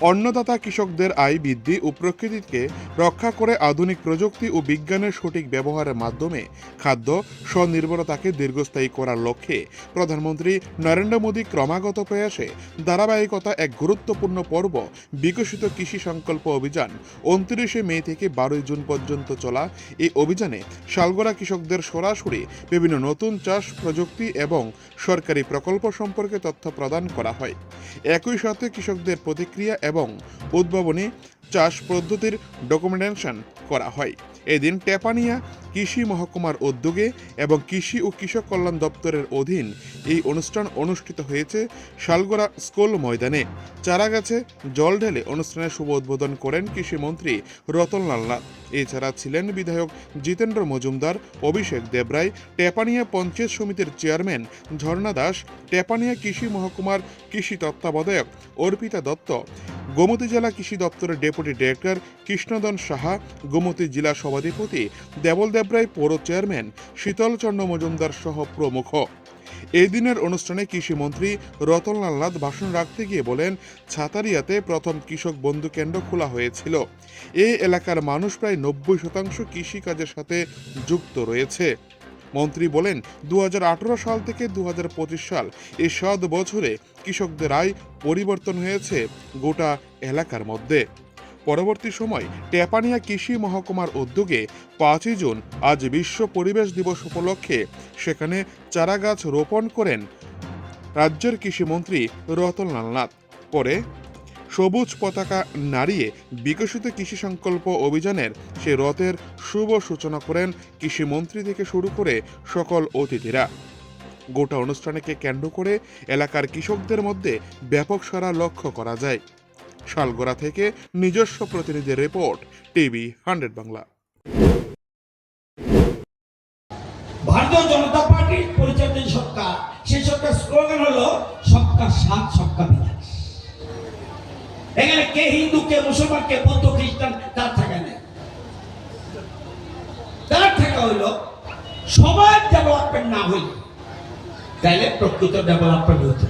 অন্নদাতা কৃষকদের আয় বৃদ্ধি ও প্রকৃতিকে রক্ষা করে আধুনিক প্রযুক্তি ও বিজ্ঞানের সঠিক ব্যবহারের মাধ্যমে খাদ্য স্বনির্ভরতাকে দীর্ঘস্থায়ী করার লক্ষ্যে প্রধানমন্ত্রী নরেন্দ্র মোদী ক্রমাগত প্রয়াসে ধারাবাহিকতা এক গুরুত্বপূর্ণ পর্ব বিকশিত কৃষি সংকল্প অভিযান উনত্রিশে মে থেকে বারোই জুন পর্যন্ত চলা এই অভিযানে শালগড়া কৃষকদের সরাসরি বিভিন্ন নতুন চাষ প্রযুক্তি এবং সরকারি প্রকল্প সম্পর্কে তথ্য প্রদান করা হয়। একই সাথে কৃষকদের প্রতিক্রিয়া এবং উদ্ভাবনী চাষ পদ্ধতির ডকুমেন্টেশন করা হয়। এদিন টেপানিয়া কৃষি মহকুমার উদ্যোগে এবং কৃষি ও কৃষক কল্যাণ দপ্তরের অধীন এই অনুষ্ঠান অনুষ্ঠিত হয়েছে শালগোড়া স্কুল ময়দানে। চারাগাছে জল ঢেলে অনুষ্ঠানের শুভ উদ্বোধন করেন কৃষিমন্ত্রী রতনলাল নাথ। এছাড়া ছিলেন বিধায়ক জিতেন্দ্র মজুমদার, অভিষেক দেবরায়, টেপানিয়া পঞ্চায়েত সমিতির চেয়ারম্যান ঝর্ণা দাস, টেপানিয়া কৃষি মহকুমার কৃষি তত্ত্বাবধায়ক অর্পিতা দত্ত গোমতী জেলা কৃষি দপ্তরের ডেপুটি ডিরেক্টর কৃষ্ণদন সাহা, গোমতী জেলা সভাধিপতি দেবল দেবরায় পৌর চেয়ারম্যান শীতলচন্দ্র মজুমদার সহ প্রমুখ। এই দিনের অনুষ্ঠানে কৃষিমন্ত্রী রতনলাল নাথ ভাষণ রাখতে গিয়ে বলেন, ছাতারিয়াতে প্রথম কৃষক বন্ধু কেন্দ্র খোলা হয়েছিল। এই এলাকার মানুষ প্রায় নব্বই শতাংশ কৃষিকাজের সাথে যুক্ত রয়েছে। মন্ত্রী বলেন দু হাজার আঠেরো সাল থেকে দু হাজার পঁচিশ সাল এই সাত বছরে কৃষকদের আয় পরিবর্তন হয়েছে গোটা এলাকার মধ্যে। পরবর্তী সময় টেপানিয়া কৃষি মহকুমার উদ্যোগে পাঁচই জুন আজ বিশ্ব পরিবেশ দিবস উপলক্ষে সেখানে চারাগাছ রোপণ করেন রাজ্যের কৃষিমন্ত্রী রতনলাল নাথ। পরে সবুজ পতাকা নাড়িয়ে বিকশিত কৃষি সংকল্প অভিযানের সে রথের শুভ সূচনা করেন কৃষিমন্ত্রী থেকে শুরু করে সকল অতিথিরা। গোটা অনুষ্ঠানকে কেন্দ্র করে এলাকার কৃষকদের মধ্যে ব্যাপক সারা লক্ষ্য করা যায়। শালগোড়া থেকে নিজস্ব প্রতিনিধির রিপোর্ট, টিভি হান্ড্রেড বাংলা। ভারতীয় জনতা পার্টির পরিচালিত সরকার সেই সরকার স্লোগান হলো সবকা সাথ সবকা হিন্দু কে মুসলমান কে বৌদ্ধ, খ্রিস্টান, তার থাকা নেই। তার থাকা হইল, সমাজ ডেভেলপমেন্ট না হইলে তাহলে প্রকৃত ডেভেলপমেন্ট হতো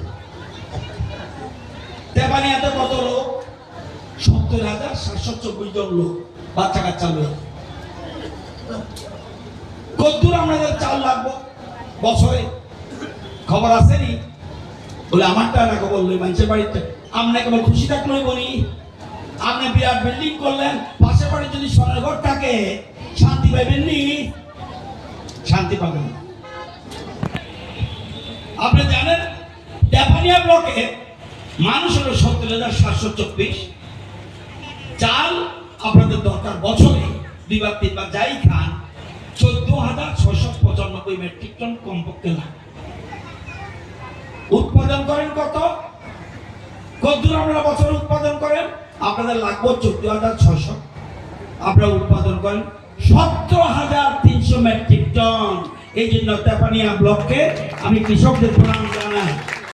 দেবানিয়াতে কত লোক? সত্তর হাজার সাতশো চব্বিশ জন লোক বাচ্চা কাচ্চা লোক। কদ্দুর আমাদের চাল লাগবো? বছরে। খবর আসেনি? বলে, আমারটা না খবর মানুষের বাড়িতে। আপনি কেবল খুশি থাকলেই বলি। আপনি বিরাট বিল্ডিং করলেন পাশের বাড়ি যদি সোনার ঘর থাকে, শান্তি পাইবেন নি? শান্তি পাবেন আপনি জানেন ড্যাপানিয়া ব্লকে মানুষ হলো সত্তর হাজার সাতশো চব্বিশ। চাল আপনাদের দরকার বছরে দুইবার, তিনবার যাই খান, চোদ্দ হাজার ছয়শো পঁচানব্বই মেট্রিক টন কমপক্ষে লাগে। উৎপাদন করেন কত? কদ্দুর আপনারা বছরে উৎপাদন করেন, আপনাদের লাগবে চোদ্দ হাজার ছশো আপনারা উৎপাদন করেন সতেরো হাজার তিনশো মেট্রিক টন। এই জন্য তেপানিয়া ব্লককে আমি কৃষকদের প্রণাম